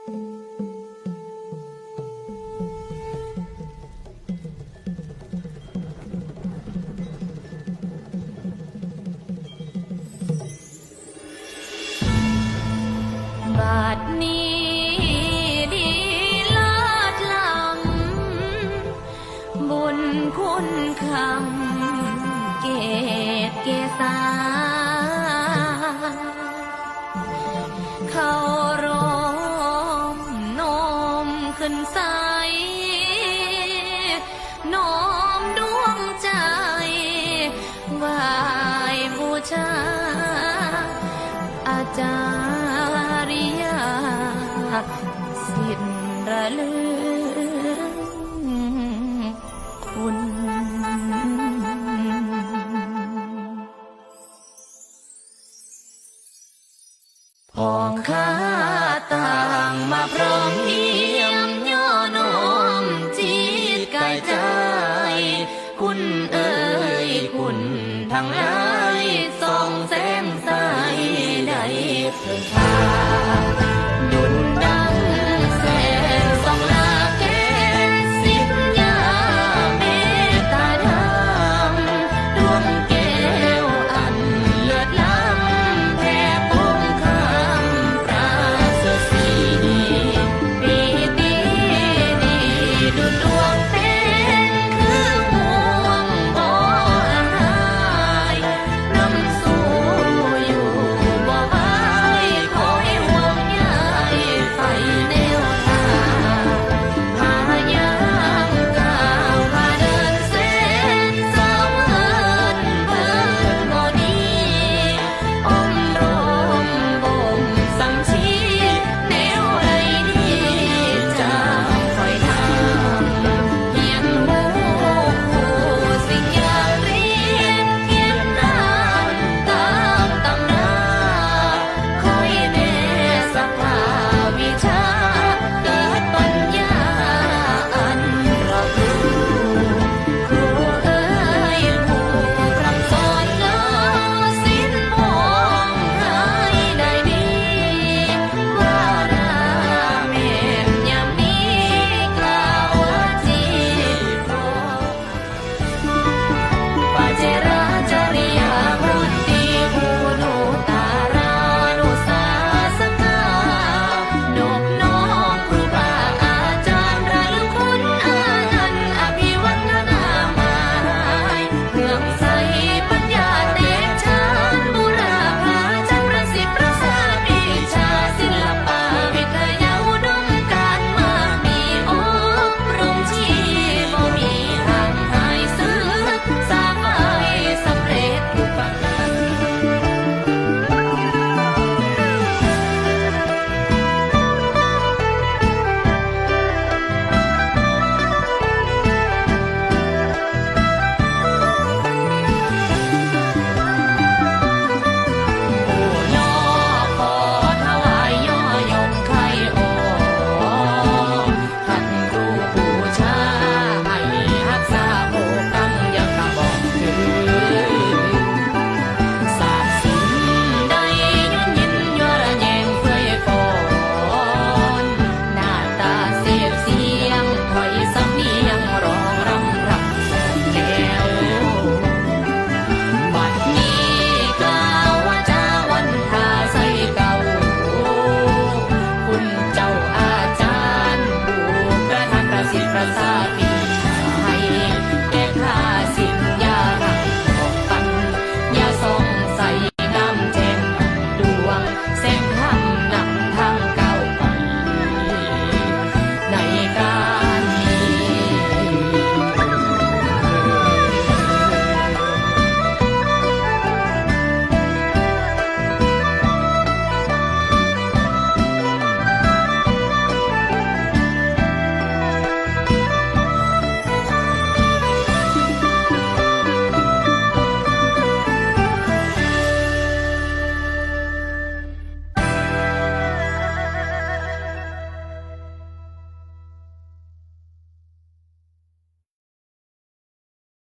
บาดนี้ดีลาดลำบุญคุณคำเกตเกษา น้อมดวงใจไหวบูชา อาจารยาสิ้นระลึงคุณพองข้าต่างมาพร้อมเทั้งหลายส่องแสงใสใดเพิ่งพา